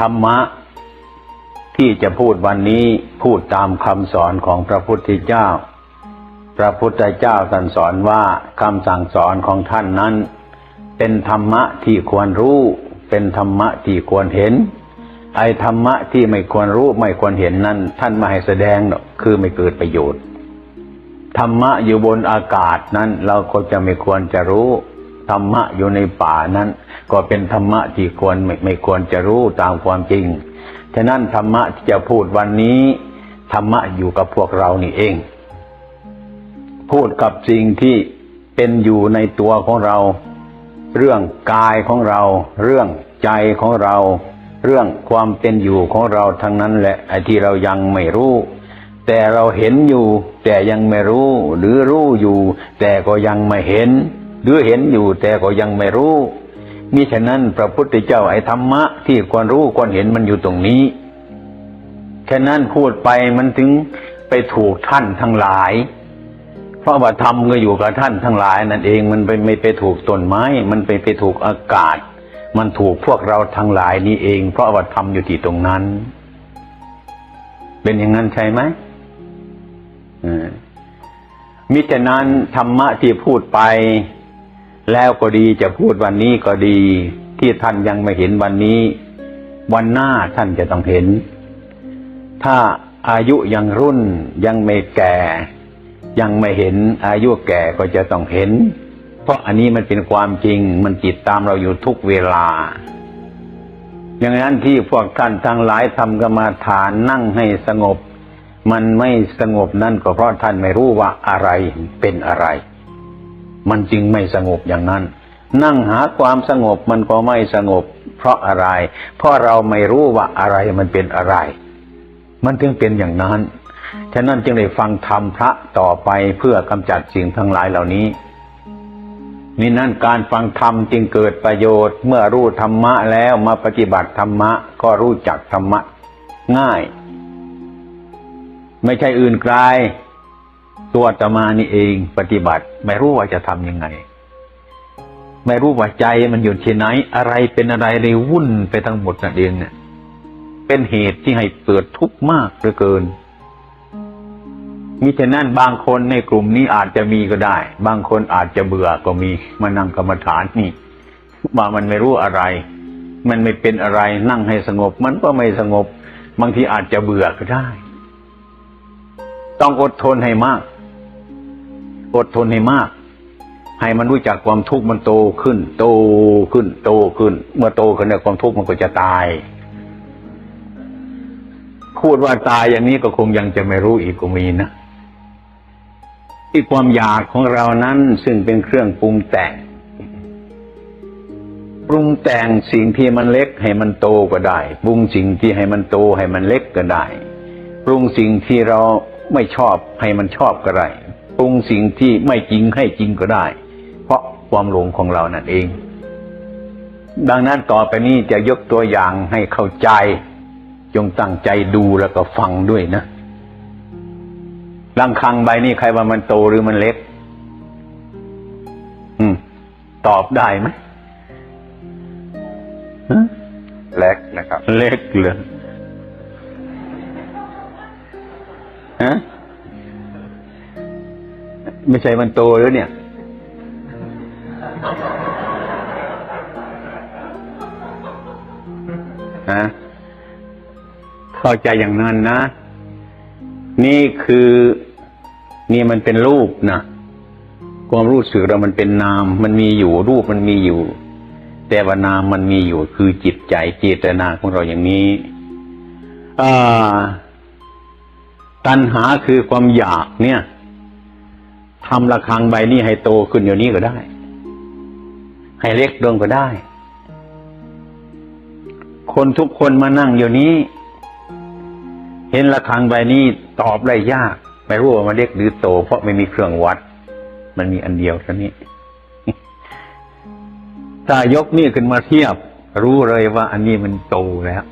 ธรรมะ ที่จะพูดวันนี้พูดตามคำสอนของพระพุทธเจ้า พระพุทธเจ้าท่านสอนว่าคำสั่งสอนของท่านนั้น เป็นธรรมะที่ควรรู้ เป็นธรรมะที่ควรเห็น ไอ้ธรรมะที่ไม่ควรรู้ไม่ควรเห็นนั้น ท่านไม่ให้แสดงหรอกคือไม่เกิดประโยชน์ธรรมะอยู่บนอากาศนั้นเราก็จะไม่ควรจะรู้ ธรรมะอยู่ในป่านั้น ก็เป็นธรรมะที่ควรไม่ไม่ควรจะรู้ตามความจริง ฉะนั้นธรรมะที่จะพูดวันนี้ธรรมะอยู่กับพวกเรานี่เอง พูดกับสิ่งที่เป็นอยู่ในตัวของเรา เรื่องกายของเรา เรื่องใจของเรา เรื่องความเป็นอยู่ของเราทั้งนั้นแหละไอ้ที่เรายังไม่รู้แต่เราเห็นอยู่ แต่ยังไม่รู้ หรือรู้อยู่ แต่ก็ยังไม่เห็น หรือเห็นอยู่แต่ก็ยังไม่รู้มิฉะนั้นพระพุทธเจ้าไอ้ธรรมะที่ควรรู้ควรเห็นมันอยู่ตรงนี้ฉะนั้นพูดไปมันถึงไปถูกท่านทั้งหลาย เพราะว่าธรรมก็อยู่กับท่านทั้งหลายนั่นเองมันไปไม่ไปถูกต้นไม้ มันไปไปถูกอากาศ มันถูกพวกเราทั้งหลายนี้เอง เพราะว่าธรรมอยู่ที่ตรงนั้น เป็นอย่างนั้นใช่ไหมมิฉะนั้นธรรมะที่พูดไป แล้วก็ดีจะพูดวันนี้ก็ดี ที่ท่านยังไม่เห็นวันนี้ วันหน้าท่านจะต้องเห็น ถ้าอายุยังรุ่นยังไม่แก่ ยังไม่เห็นอายุแก่ก็จะต้องเห็น เพราะอันนี้มันเป็นความจริงมันจิตตามเราอยู่ทุกเวลาอย่างนั้นที่พวกท่านทั้งหลายทำกรรมาฐานนั่งให้สงบ มันไม่สงบนั่นก็เพราะท่านไม่รู้ว่าอะไรเป็นอะไร มันจึงไม่สงบอย่างนั้น นั่งหาความสงบมันก็ไม่สงบ เพราะอะไร เพราะเราไม่รู้ว่าอะไรมันเป็นอะไร มันถึงเป็นอย่างนั้น ฉะนั้นจึงได้ฟังธรรมพระต่อไปเพื่อกำจัดสิ่งทั้งหลายเหล่านี้มินั้นการฟังธรรมจึงเกิดประโยชน์ เมื่อรู้ธรรมะแล้วมาปฏิบัติธรรมะ ก็รู้จักธรรมะ ง่าย ไม่ใช่อื่นไกล ตัวอาตมานี่เองปฏิบัติ ไม่รู้ว่าจะทำยังไง ไม่รู้ว่าใจมันอยู่ที่ไหน อะไรเป็นอะไรเลยวุ่นไปทั้งหมดนั่นเองเนี่ย เป็นเหตุที่ให้เกิดทุกข์มากเหลือเกินมิฉะนั้นบางคนในกลุ่มนี้อาจจะมีก็ได้ บางคนอาจจะเบื่อก็มีมานั่งกรรมฐานนี่ว่ามันไม่รู้อะไร มันไม่เป็นอะไรนั่งให้สงบ มันก็ไม่สงบ บางทีอาจจะเบื่อก็ได้ ต้องอดทนให้มาก อดทนให้มาก ให้มันรู้จักความทุกข์มันโตขึ้น โตขึ้น โตขึ้น เมื่อโตขึ้นเนี่ยความทุกข์มันก็จะตาย พูดว่าตายอย่างนี้ก็คงยังจะไม่รู้อีกก็มีนะที่ความอยากของเรานั้นซึ่งเป็นเครื่องปรุงแต่ง ปรุงแต่งสิ่งที่มันเล็กให้มันโตก็ได้ ปรุงสิ่งที่ให้มันโตให้มันเล็กก็ได้ ปรุงสิ่งที่เราไม่ชอบให้มันชอบก็ได้ ปรุงสิ่งที่ไม่จริงให้จริงก็ได้ เพราะความหลงของเรานั่นเอง ดังนั้นต่อไปนี้จะยกตัวอย่างให้เข้าใจ จงตั้งใจดูแล้วก็ฟังด้วยนะลังคังใบนี้ใครว่ามันโตหรือมันเล็ก อืม ตอบได้ไหมฮะเล็กนะครับ เล็กเลยฮะ ไม่ใช่มันโตแล้วเนี่ย ฮะ เข้าใจอย่างนั้นนะ นี่คือ นี่มันเป็นรูปนะความรู้สึกเรามันเป็นนาม มันมีอยู่รูปมันมีอยู่ แต่ว่านามมันมีอยู่ คือจิตใจเจตนาของเราอย่างนี้อ่าตัณหาคือความอยากเนี่ย ทำระฆังใบนี้ให้โตขึ้นอยู่นี้ก็ได้ ให้เล็กลงก็ได้ คนทุกคนมานั่งอยู่นี้ เห็นระฆังใบนี้ตอบได้ยาก ไม่รู้ว่ามันเล็กหรือโต เพราะไม่มีเครื่องวัด มันมีอันเดียวเท่านี้ถ้ายกนี่ขึ้นมาเทียบ รู้เลยว่าอันนี้มันโตแล้ว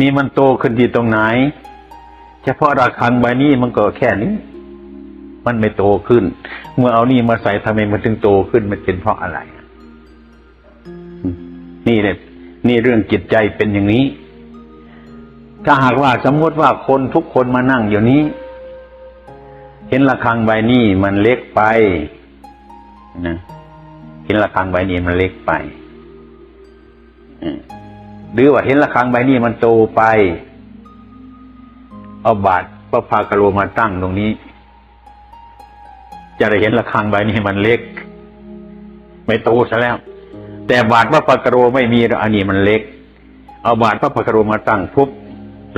นี่มันโตขึ้นที่ตรงไหน เฉพาะระฆังใบนี้มันก็แค่นี้ มันไม่โตขึ้น เมื่อเอานี่มาใส่ทำไมมันถึงโตขึ้น มันเป็นเพราะอะไร นี่เนี่ยนี่เรื่องจิตใจเป็นอย่างนี้ ถ้าหากว่าสมมติว่าคนทุกคนมานั่งอยู่นี้ เห็นระฆังใบนี้มันเล็กไปนะเห็นระฆังใบนี้มันเล็กไปหรือว่าเห็นระฆังใบนี้มันโตไป เอาบาทพระพากะโลมาตั้งตรงนี้ จะได้เห็นระฆังใบนี้มันเล็ก ไม่โตซะแล้ว แต่บาทพระพากะโลไม่มีอันนี้มันเล็ก เอาบาทพระพากะโลมาตั้งปุ๊บ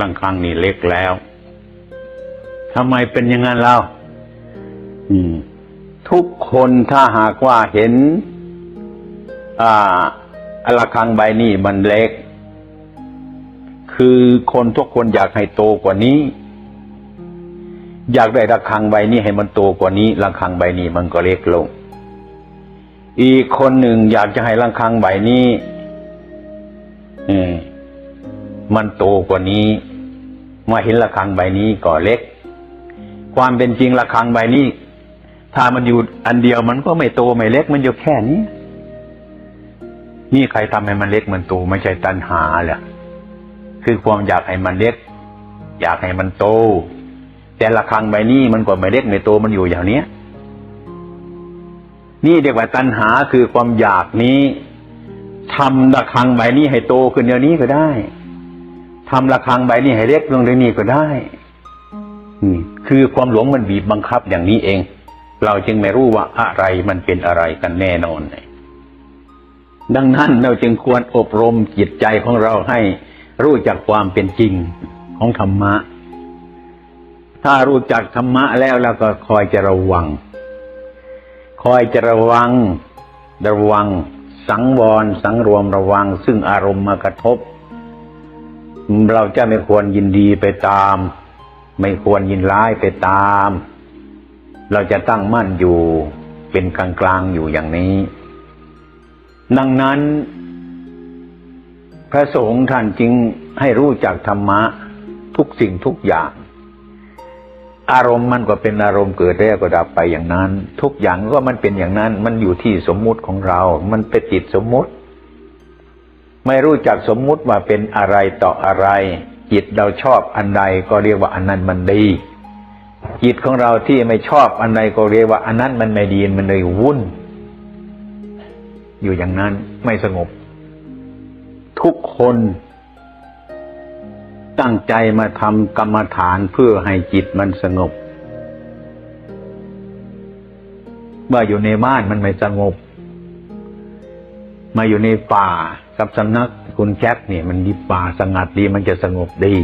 ระฆังนี่เล็กแล้วทำไมเป็นอย่างนั้นเล่าอืม ทุกคนถ้าหากว่าเห็น อ่าระฆังใบนี้มันเล็ก คือคนทุกคนอยากให้โตกว่านี้ อยากได้ระฆังใบนี้ให้มันโตกว่านี้ระฆังใบนี้มันก็เล็กลง อีกคนหนึ่งอยากจะให้ระฆังใบนี้อืมมันโตกว่านี้ มาเห็นระฆังใบนี้ก็เล็ก ความเป็นจริงระฆังใบนี้ ถ้ามันอยู่อันเดียวมันก็ไม่โตไม่เล็ก มันอยู่แค่นี้ นี่ใครทำให้มันเล็กมันโตไม่ใช่ตัณหาแหละคือความอยากให้มันเล็ก อยากให้มันโต แต่ละครังใบนี้มันก็ไม่เล็กไม่โตมันอยู่อย่างเนี้ย นี่เรียกว่าตัณหาคือความอยากนี้ทำระฆังใบนี้ให้โตขึ้นเดี๋ยวนี้ก็ได้ทำระฆังใบนี้ให้เล็กลงเดี๋ยวนี้ก็ได้นี่คือความหลงมันบีบบังคับอย่างนี้เอง เราจึงไม่รู้ว่าอะไรมันเป็นอะไรกันแน่นอนดังนั้นเราจึงควรอบรมจิตใจของเราให้รู้จักความเป็นจริงของธรรมะ ถ้ารู้จักธรรมะแล้วเราก็คอยจะระวัง คอยจะระวัง ระวัง สังวร สังรวมระวัง ซึ่งอารมณ์มากระทบ เราจะไม่ควรยินดีไปตาม ไม่ควรยินร้ายไปตาม เราจะตั้งมั่นอยู่เป็นกลางกลางอยู่อย่างนี้ ดังนั้น พระสงฆ์ท่านจึงให้รู้จักธรรมะทุกสิ่งทุกอย่าง อารมณ์มันก็เป็นอารมณ์เกิดแล้วก็ดับไปอย่างนั้น ทุกอย่างก็มันเป็นอย่างนั้น มันอยู่ที่สมมุติของเรา มันไปติดสมมุติ ไม่รู้จักสมมุติว่าเป็นอะไรต่ออะไร จิตเราชอบอันใดก็เรียกว่าอันนั้นมันดี จิตของเราที่ไม่ชอบอันใดก็เรียกว่าอันนั้นมันไม่ดีมันเลยวุ่น อยู่อย่างนั้นไม่สงบ ทุกคน ตั้งใจมาทำกรรมฐานเพื่อให้จิตมันสงบ เมื่ออยู่ในบ้านมันไม่สงบ มาอยู่ในป่ากับสำนักคุณแจ็คเนี่ย มันดีป่าสงัดดีมันจะสงบดี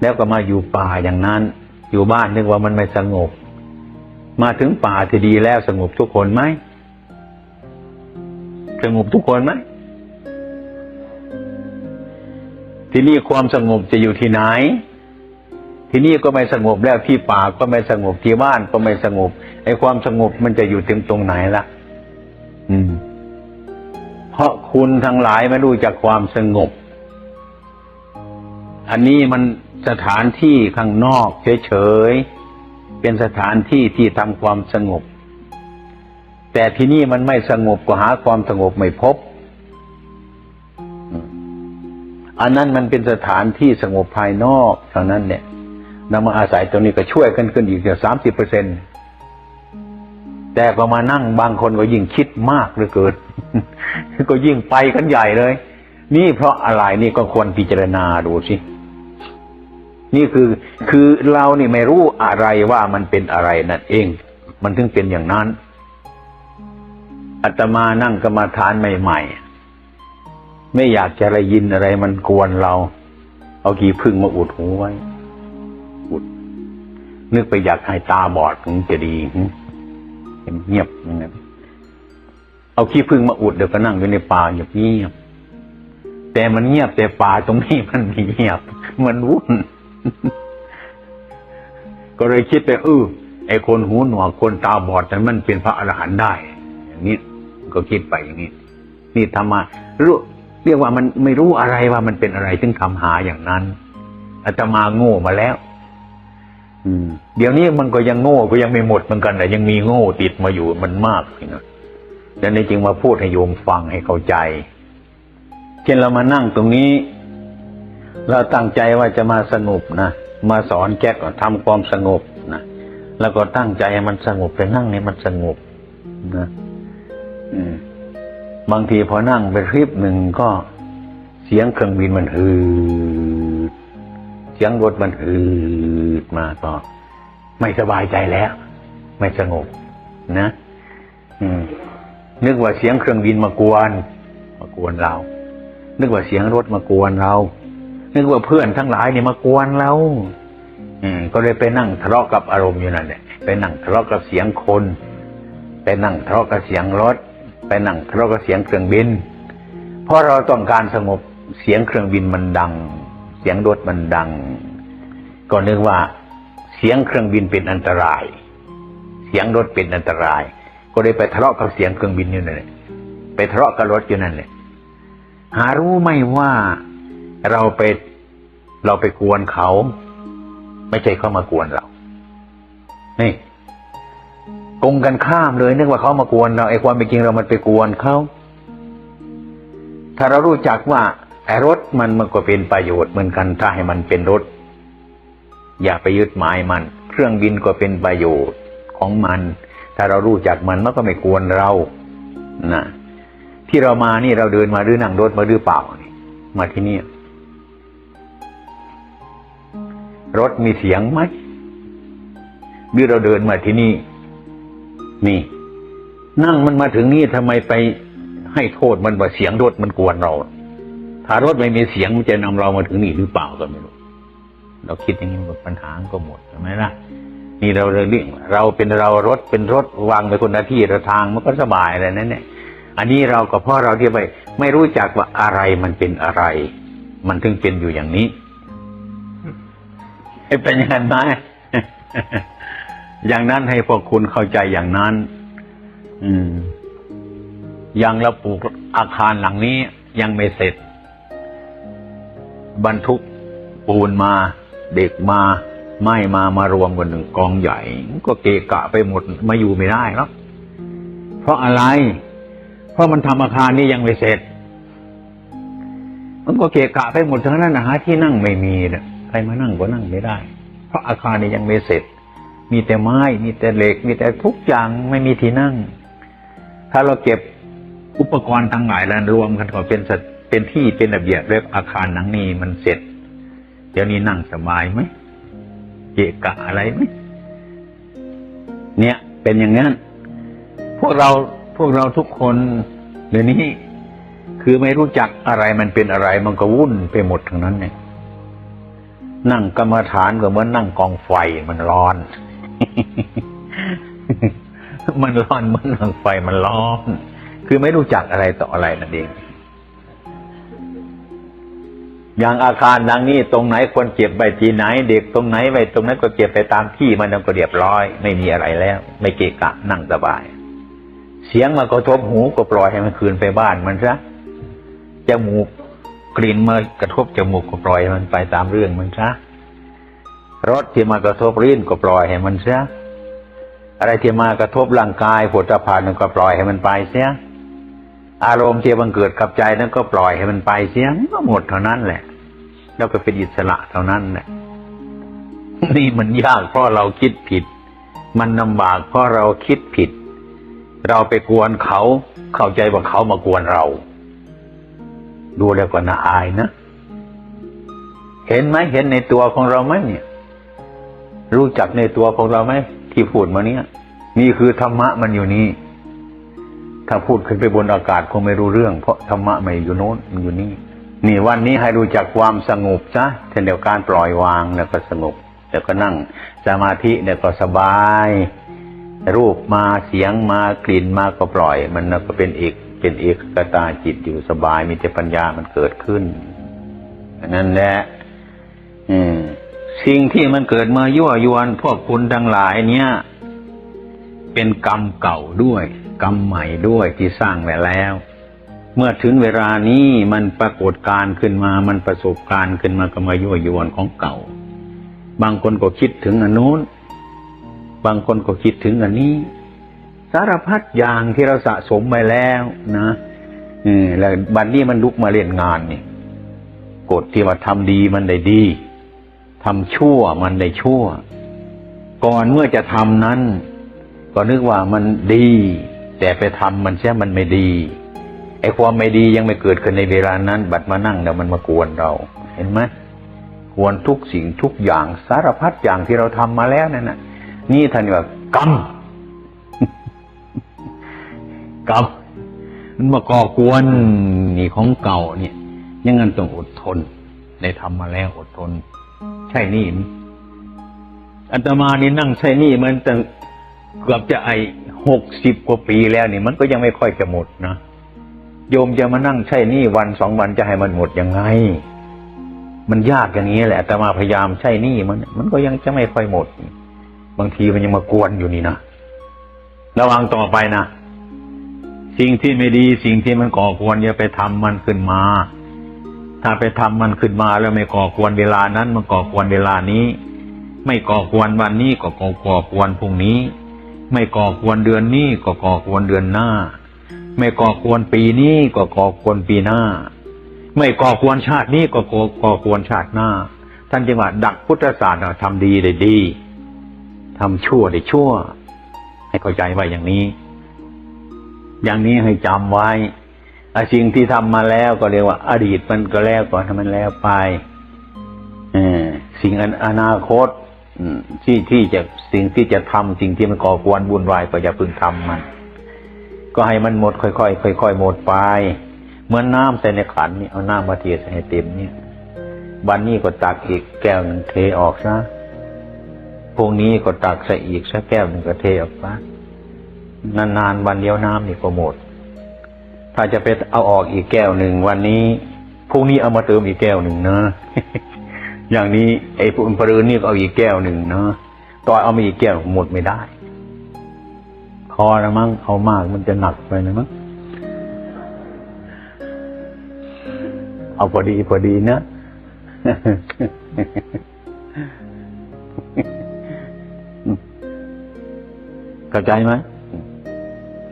แล้วก็มาอยู่ป่าอย่างนั้น อยู่บ้านนึกว่ามันไม่สงบ มาถึงป่าที่ดีแล้วสงบทุกคนไหมสงบทุกคนไหม ที่นี่ความสงบจะอยู่ที่ไหน ที่นี่ก็ไม่สงบแล้วที่ป่าก็ไม่สงบที่บ้านก็ไม่สงบไอ้ความสงบมันจะอยู่ถึงตรงไหนล่ะ อืม เพราะคุณทั้งหลายไม่รู้จักความสงบ อันนี้มันสถานที่ข้างนอกเฉยๆเป็นสถานที่ที่ทำความสงบ แต่ที่นี่มันไม่สงบก็หาความสงบไม่พบ อันนั้นมันเป็นสถานที่สงบภายนอกเท่านั้นเนี่ยนำมาอาศัยตรงนี้ก็ช่วยกันขึ้นอีกสามสิบเปอร์เซ็นแต่พอมานั่งบางคนก็ยิ่งคิดมากเหลือเกินก็ยิ่งไปกันใหญ่เลย นี่เพราะอะไรนี่ก็ควรพิจารณาดูสินี่คือคือเรานี่ไม่รู้อะไรว่ามันเป็นอะไรนั่นเอง มันถึงเป็นอย่างนั้นอาตมานั่งกรรมาฐานใหม่ ๆ ไม่อยากจะได้ยินอะไรมันกวนเรา เอากี่พึ่งมาอุดหูไว้ อุด นึกไปอยากให้ตาบอดถึงจะดีเงียบอย่างนั้นเอาขี้พึ่งมาอุดเดี๋ยวก็นั่งอยู่ในป่าเงียบเงียบแต่มันเงียบแต่ป่าตรงนี้มันไม่เงียบ มันวุ่น ก็เลยคิดไปเออไอคนหูหนวกคนตาบอดแต่มันเป็นพระอรหันต์ได้ อย่างนี้ก็คิดไปอย่างนี้ นี่ทำมารู้ เรียกว่ามันไม่รู้อะไรว่ามันเป็นอะไรจึงทำหาอย่างนั้นอาตมาโง่มาแล้ว อืม เดี๋ยวนี้มันก็ยังโง่ก็ยังไม่หมดเหมือนกันแต่ยังมีโง่ติดมาอยู่มันมากนะดังนั้นจึงมาพูดให้โยมฟังให้เข้าใจ เช่นเรามานั่งตรงนี้ เราตั้งใจว่าจะมาสงบนะมาสอนแก๊กทำความสงบนะแล้วก็ตั้งใจให้มันสงบไปนั่งนี่มันสงบนะ อืม บางทีพอนั่งไปคลิปหนึ่งก็เสียงเครื่องบินมันฮืด เสียงรถมันฮืดมาก็ไม่สบายใจแล้ว ไม่สงบนะนึกว่าเสียงเครื่องบินมากวน มากวนเรา นึกว่าเสียงรถมากวนเรา นึกว่าเพื่อนทั้งหลายเนี่ยมากวนเราอืมก็เลยไปนั่งทะเลาะกับอารมณ์อยู่นั่นแหละไปนั่งทะเลาะกับเสียงคน ไปนั่งทะเลาะกับเสียงรถ ไปนั่งทะเลาะกับเสียงเครื่องบิน เพราะเราต้องการสงบเสียงเครื่องบินมันดัง เสียงรถมันดัง ก็นึกว่าเสียงเครื่องบินเป็นอันตราย เสียงรถเป็นอันตราย ก็เลยไปทะเลาะกับเสียงเครื่องบินอยู่นั่นแหละไปทะเลาะกับรถอยู่นั่นแหละหารู้ไหมว่าเราไปเราไปกวนเขา ไม่ใช่เขามากวนเรา นี่ รงกันข้ามเลยนึกว่าเขามากวนเราไอ้ความเป็นจริงเรามันไปกวนเขาถ้าเรารู้จักว่าไอ้รถมันมันก็เป็นประโยชน์เหมือนกันถ้าให้มันเป็นรถ อย่าไปยึดหมายมัน เครื่องบินก็เป็นประโยชน์ของมัน ถ้าเรารู้จักมันมันก็ไม่กวนเรานะที่เรามานี่เราเดินมาหรือนั่งรถมาหรือเปล่านี่มาที่นี่รถมีเสียงไหมหรือเราเดินมาที่นี่ นี่ นั่งมันมาถึงนี่ทำไมไปให้โทษมันว่าเสียงรถมันกวนเรา ถ้ารถไม่มีเสียงมันจะนำเรามาถึงนี่หรือเปล่าก็ไม่รู้ เราคิดอย่างนี้หมดปัญหาก็หมดใช่ไหมล่ะนี่เราเลยเรื่องเราเป็นเรารถเป็นรถวางไปคนละที่ละทางมันก็สบายอะไรนั่นเนี่ย อันนี้เราก็เพราะเราที่ไปไม่รู้จักว่าอะไรมันเป็นอะไร มันถึงเป็นอยู่อย่างนี้เป็นอย่างนั้นไหม อย่างนั้นให้พวกคุณเข้าใจอย่างนั้น อืมย่างเราปลูกอาคารหลังนี้ยังไม่เสร็จ บรรทุกปูนมาเด็กมาไม่มามารวมกันหนึ่งกองใหญ่ ก็เกะกะไปหมดมาอยู่ไม่ได้แล้วเพราะอะไร เพราะมันทำอาคารนี้ยังไม่เสร็จ มันก็เกะกะไปหมดทั้งนั้นนะหาที่นั่งไม่มีนะใครมานั่งก็นั่งไม่ได้ เพราะอาคารนี้ยังไม่เสร็จ มีแต่ไม้ มีแต่เหล็ก มีแต่ทุกอย่างไม่มีที่นั่ง ถ้าเราเก็บอุปกรณ์ทั้งหลายแล้วรวมกันก็เป็นเป็นที่เป็นระเบียบเรียบอาคารหลังนี้มันเสร็จ เดี๋ยวนี้นั่งสบายไหมเกะกะอะไรไหมเนี่ย เป็นอย่างนั้น พวกเราพวกเราทุกคนเดี๋ยวนี้คือไม่รู้จักอะไรมันเป็นอะไร มันก็วุ่นไปหมดทั้งนั้นเนี่ยนั่งกรรมฐานก็เหมือนนั่งกองไฟมันร้อน มันร้อนมือนกองไฟมันร้อน คือไม่รู้จักอะไรต่ออะไรนั่นเอง อย่างอาคารดังนี้ตรงไหนควรเก็บไปที่ไหน เด็กตรงไหนไปตรงนั้นก็เก็บไปตามที่มันก็เรียบร้อย ไม่มีอะไรแล้ว ไม่เกะกะนั่งสบาย เสียงมากระทบหูก็ปล่อยให้มันคืนไปบ้านมันซะจมูกกลิ่นมากระทบจมูกก็ปล่อยมันไปตามเรื่องมันซะ รสที่มากระทบริ้นก็ปล่อยให้มันซะอะไรที่มากระทบร่างกายผลพานก็ปล่อยให้มันไปเสียอารมณ์ที่บังเกิดกับใจนั้นก็ปล่อยให้มันไปเสียก็หมดเท่านั้นแหละ แล้วก็เป็นอิสระเท่านั้นแหละนี่มันยากเพราะเราคิดผิด มันลำบากเพราะเราคิดผิด เราไปกวนเขาเข้าใจว่าเขามากวนเรา ดูแล้วก็น่าอายนะ เห็นไหมเห็นในตัวของเราไหมเนี่ย รู้จักในตัวของเราไหมที่พูดมาเนี้ยนี่คือธรรมะมันอยู่นี่ ถ้าพูดขึ้นไปบนอากาศคงไม่รู้เรื่อง เพราะธรรมะไม่อยู่โน้นมันอยู่นี่ นี่วันนี้ให้รู้จักความสงบซะเช่นเดียวการปล่อยวางแล้วก็สงบแล้วก็นั่งสมาธิแล้วก็สบาย รูปมาเสียงมากลิ่นมาก็ปล่อย มันก็เป็นเอกเป็นเอกกตาจิตอยู่สบายมีแต่ปัญญามันเกิดขึ้นนั่นแหละอืม สิ่งที่มันเกิดมายั่วยวนพวกคุณทั้งหลายเนี่ย เป็นกรรมเก่าด้วย กรรมใหม่ด้วยที่สร้างไว้แล้ว เมื่อถึงเวลานี้มันปรากฏการขึ้นมามันประสบการณ์ขึ้นมาก็มายั่วยวนของเก่า บางคนก็คิดถึงอนโน้นบางคนก็คิดถึงอันนี้ สารพัดอย่างที่เราสะสมไปแล้วนะเออแล้วบัดนี้มันลุกมาเล่นงานนี่กฎที่ว่าทำดีมันได้ดี ทำชั่วมันได้ชั่ว ก่อนเมื่อจะทำนั้น ก็นึกว่ามันดี แต่ไปทำมันใช่มันไม่ดีไอ้ความไม่ดียังไม่เกิดขึ้นในเวลานั้น บัดมานั่งแล้วมันมากวนเรา เห็นไหมกวนทุกสิ่งทุกอย่างสารพัดอย่างที่เราทำมาแล้วนั่นนะนี่ท่านว่ากรรมกรรมมันมาก่อกวนนี่ของเก่าเนี่ยยังงั้นต้องอดทนได้ทำมาแล้วอดทน ช่นี่นี่อาตมานี่นั่งใช่นี่มันตั้งเกือบจะไอหกสิบกว่าปีแล้วนี่มันก็ยังไม่ค่อยจะหมดนะโยมจะมานั่งใช่นี่วันสองวันจะให้มันหมดยังไง มันยากอย่างนี้แหละแต่มาพยายามใช่นี่มัน มันก็ยังจะไม่ค่อยหมด บางทีมันยังมากวนอยู่นี่นะระวังต่อไปนะสิ่งที่ไม่ดีสิ่งที่มันก่อกวนอย่าไปทำมันขึ้นมา ถ้าไปทำมันขึ้นมาแล้วไม่ก่อกวนเวลานั้น มันก่อกวนเวลานี้ ไม่ก่อกวนวันนี้ก็ก่อกวนพรุ่งนี้ ไม่ก่อกวนเดือนนี้ก็ก่อกวนเดือนหน้า ไม่ก่อกวนปีนี้ก็ก่อกวนปีหน้า ไม่ก่อกวนชาตินี้ก็ก่อก่อกวนชาติหน้า ท่านจึงว่าดักพุทธศาสนาทำดีได้ดีทำชั่วได้ชั่ว ให้เข้าใจไว้อย่างนี้ อย่างนี้ให้จำไว้ สิ่งที่ทำมาแล้วก็เรียกว่า อดีตมันก็แล้วก่อนทำมันแล้วไปอสิ่งอนอนาคตที่ที่จะสิ่งที่จะทำสิ่งที่มันก่อกวนวุ่นวายก็อย่าเพึ่งทำมัน ก็ให้มันหมดค่อยๆค่อยๆหมดไปเหมือนน้ำใส่ในขันนี่เอาน้ำมาเทใส่ให้เต็มเนี่ยวันนี้ก็ตักอีกแก้วหนึ่งเทออกซะพรุ่งนี้ก็ตักใส่อีกสักแก้วหนึ่งก็เทออกซะนานๆวันเดียวน้ำนี่ก็หมด ถ้าจะไปเอาออกอีกแก้วหนึ่งวันนี้พรุ่งนี้เอามาเติมอีกแก้วหนึ่งนะอย่างนี้ไอ้ปุ่นปรืนนี่ก็เอาอีกแก้วหนึ่งนะต่อเอามาอีกแก้วหมดไม่ได้คอนะมั้งเอามากมันจะหนักไปนะมั้งเอาพอดีพอดีนะเข้าใจไหม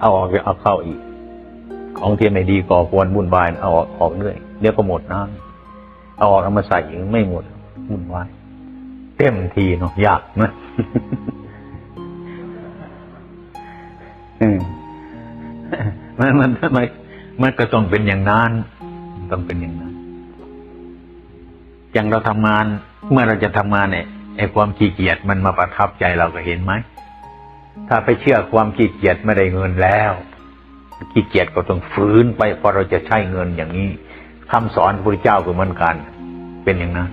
เอาออกเอาเข้าอีก ของที่ไม่ดีก่อควรวุ่นวายเอาออกออกเรื่อยเดี๋ยวก็หมดน้ำเอาออกเอามาใส่อีกไม่หมดวุ่นวายเต็มทีเนาะยากนะมันมันทำไมมันก็ต้องเป็นอย่างนั้นต้องเป็นอย่างนั้นอย่างเราทำงาน เมื่อเราจะทำงานเนี่ยไอ้ความขี้เกียจมันมาประทับใจเราก็เห็นไหมถ้าไปเชื่อความขี้เกียจไม่ได้เงินแล้ว ขี้เกียจก็ต้องฟื้นไปเพราะเราจะใช้เงินอย่างนี้คำสอนพระพุทธเจ้าก็เหมือนกัน เป็นอย่างนั้น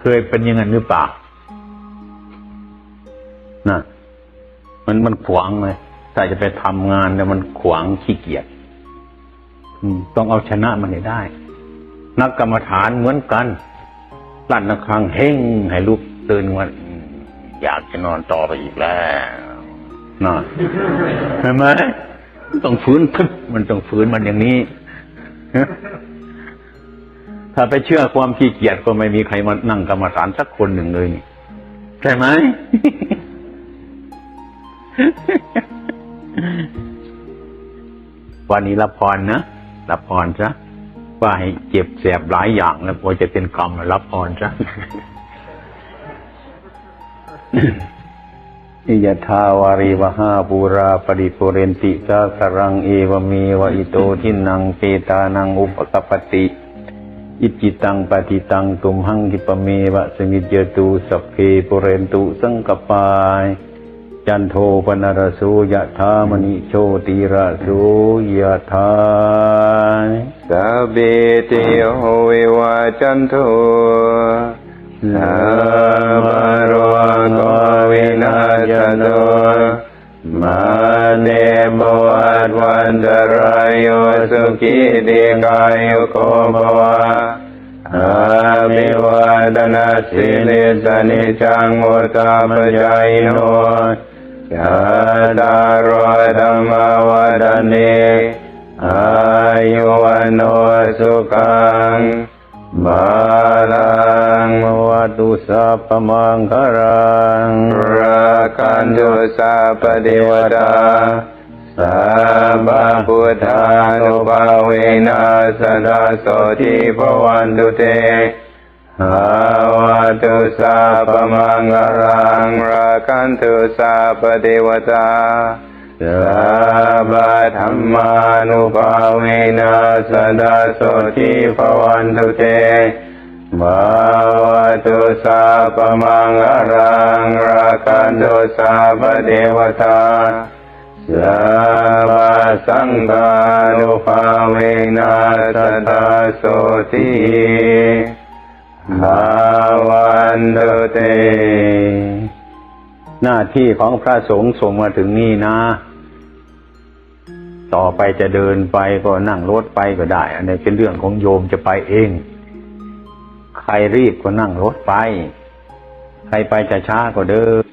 เคยเป็นอย่างนั้นหรือเปล่านะมันมันขวางเลยถ้าจะไปทำงานแล้วมันขวางขี้เกียจต้องเอาชนะมันให้ได้ นักกรรมฐานเหมือนกันลั่นระฆังเฮ่งให้ลุกตื่นว่าอืมอยากจะนอนต่อไปอีกแล้วนอนเห็นไหม ต้องฟื้นทึบมันต้องฟื้นมันอย่างนี้ ถ้าไปเชื่อความขี้เกียจก็ไม่มีใครมานั่งกรรมฐานสักคนหนึ่งเลยนี่ใช่ไหมวันนี้รับพรนะรับพรซะว่าให้เจ็บแสบหลายอย่างแล้วพอจะเป็นกรรมรับพรซะ อิยทาวาริวหาปูราปริปุเรนติสาสรังเอวเมวะอิโตทินังเปตานังอุปกปปติอิจิตังปฏิตังตุมหังกิปเมวะสมิจเจตุสัพเพปุเรนตุสังกปายจันโทปนรโสยะธามณิโชติระโสยะธาสัพพิติโยวิวัจันตุสั พพะโรโควินาศตุมาเนบวัตวันตรายโยสุขีติกายุโกภวะอาภิวาดนาสิลิสนิจังมุตตาปจายโนยะตารโอธรรมวาดานิอายุวันโนสุขังบาลัง ตุสัพพมังคารังราคันตุสัพพเทวตาสัพพพุทธานุภาเวนัสดาโสทิภวันตุเตหาวาตุสัพพมังคลังราคันตุสัพพเทวตาสัพพธรรมานุภาเวนัสดาโสทิภวันตุเต ตุสัพมังคลังราคันตุสัพเทวตาสัพพสังฆานุภาเวนัสตาโสติภาวันตุเต หน้าที่ของพระสงฆ์ส่งมาถึงนี่นะ ต่อไปจะเดินไปก็นั่งรถไปก็ได้ อันนี้เป็นเรื่องของโยมจะไปเอง ใครรีบก็นั่งรถไป ใครไปจะช้าก็เดิน